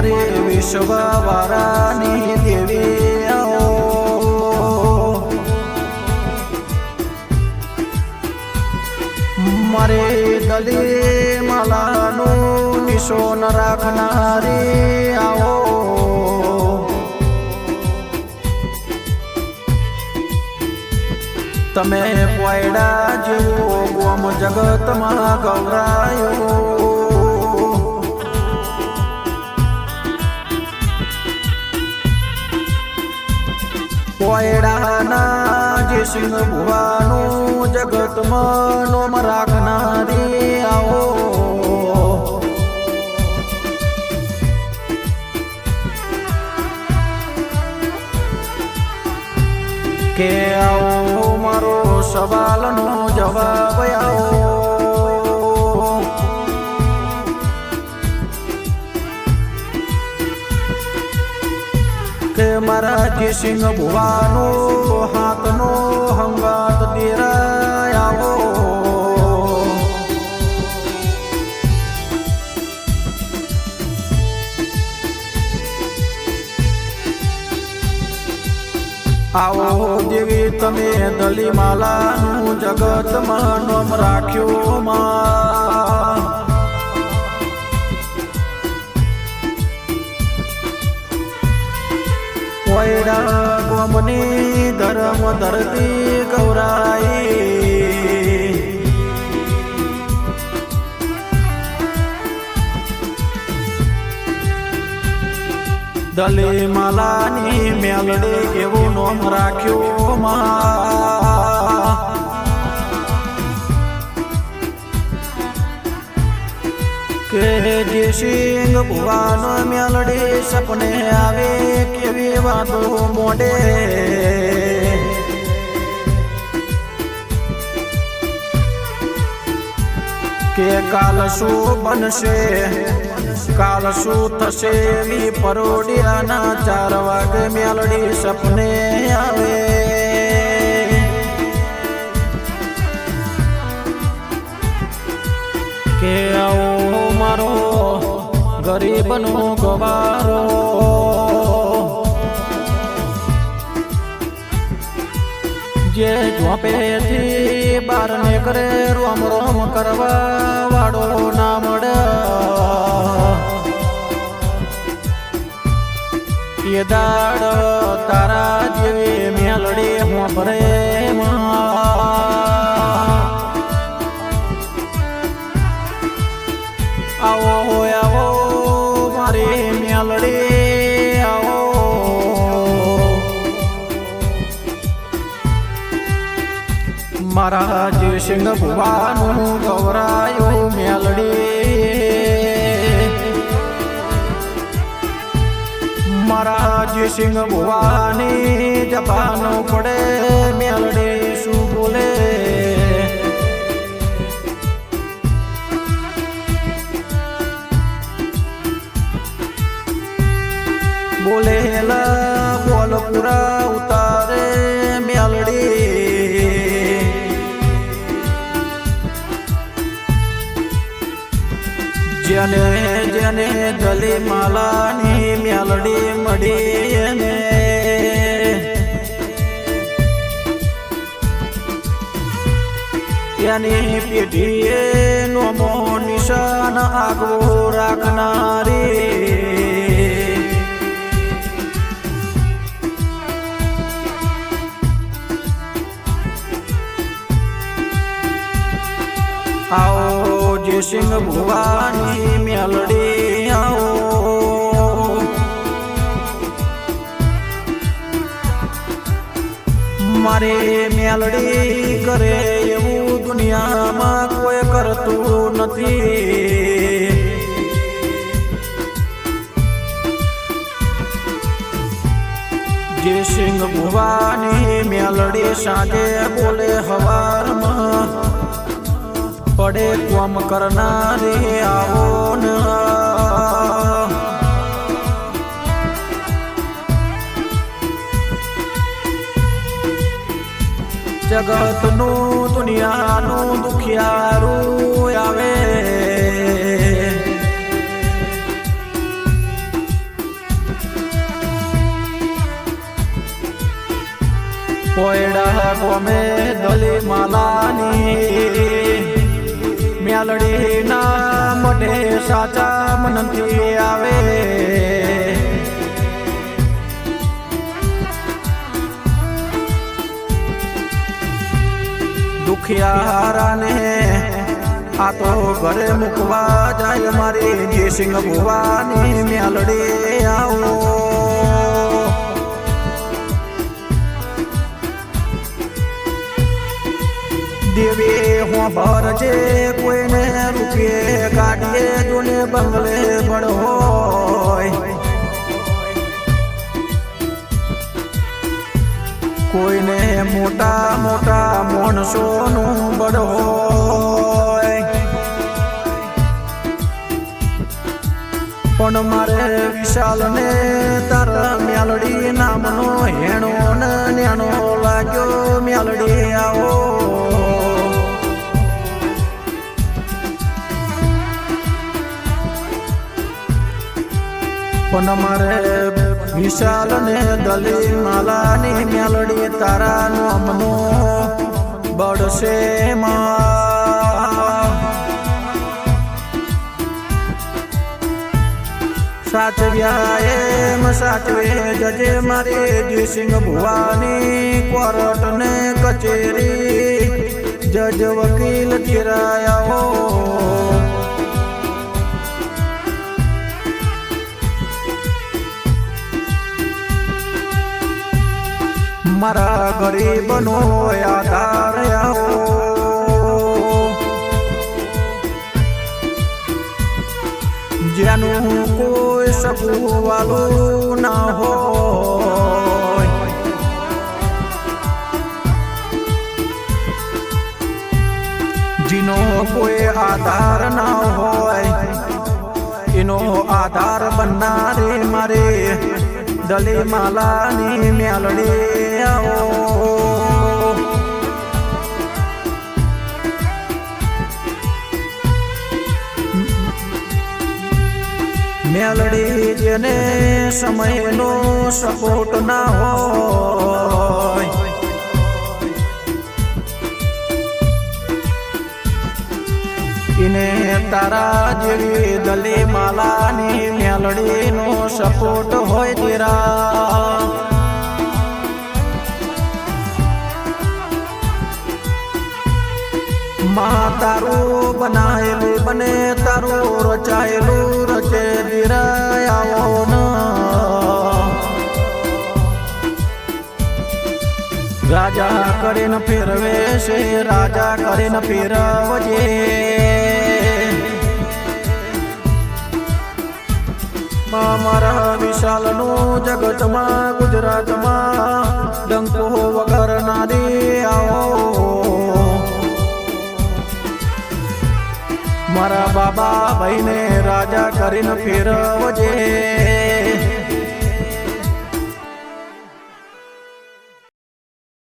મારી વિશ્વ વારાની દેવી મારે દલી માલાનું નિશોન રાખનારી આવો. તમે પોયડા જેવો ગોમ જગતમાં ગૌરાયો પોયડાના જે સિંહ ભુવાનું જગતમાં નોમ રાખનારી આવો. કે આવો મારો સવાલનો જવાબ આવો. જે સિંહ ભુવાનો હાથનો હંગાત દેરાય. આવો દેવી, તમે દલી માલાનું જગતમાં નોમ રાખ્યો માં કોયડા કોમની ધર્મ ધરતી ગૌરાઈ. દલે માલાની મેલડે કેવું નોમ રાખ્યો માં. કે જે સિંગ ભુવાનો મેલડે સપને આવે કેવી વાતો મોડે કે કાલ શું બનશે? કાલ શું થશે? એવી પરોડિયાના ચાર વાગે મેલડી સપને આવે. કે આવો ગરીબનો ગવારો. જે ઝોપેથી બાર કરે રોમ રોમ કરવા વાળો ના મળે. એ દાડ તારા જેવી મેલડી હું ભરે મારા જે સિંહ ભુવાનું ગૌરાયું મેલડી મારા જે સિંહ ભુવાની જપાનું પડે. જેને ગલી માલાની મેલડી મળી એને. એની પેઢીએ નોમો નિશાન આગવો રાખનારી. આવો જે સિંહ ભુવાની મેલડી મારે મેલડી કરે એવું દુનિયામાં કોઈ કરતું નથી. જે સિંહ ભુવાની મેલડી સાંજે બોલે હવારમાં, પડે કોમ કરનારે આવો જગતનું દુનિયાનું દુખિયારું આવે. કોયડા કોમે દલી માલાની મ્યાલડીના મઢે સાચા મનથી આવે. દુખિયારાને આ તો ઘરે મૂકવા જાય મારી જયસિંહ ભુવાની મ્યાલડી આવો. દેવી હું ભર છે કોઈને રૂપિયે કાઢીએ, જોને બંગલે બળ કોઈને મોટા મોટા માણસોનું બળ હોય. પણ મારે વિશાલ ને તારા મ્યાલડી નામનો હેણો નેણો લાગ્યો, મ્યાલડી આવો. પણ મારે વિશાલ ને દલી માલાની મ્યાલડી તારા નામનો બળશે સાચવ્યા એમ સાચવે જજે મારે જયસિંહ ભુવાની કોર્ટ ને કચેરી. જજ વકીલ ચિરાયા મારા ગરીબનો આધાર આવો. જેનું કોઈ સગુવાલું ના હોય. જીનો કોઈ આધાર ના હોય. દલી માલાની મ્યાલડી આવો મેલડી જેને સમયનો સપોર્ટ ના હોય તારા જેવી દલી માલાની મેલડીનો સપોર્ટ હોય તેરા. માં તારું બનાયેલું બને, તારું રચાયેલું રચે દિરાયાઓ રાજા કરીને ફેરવે છે, રાજા કરીને ફેરવજે. માં મારા વિશાલનું જગતમાં, ગુજરાતમાં ડંકો વગર દે આવો મારા બાબા ભાઈને રાજા કરીને ફેરવજે.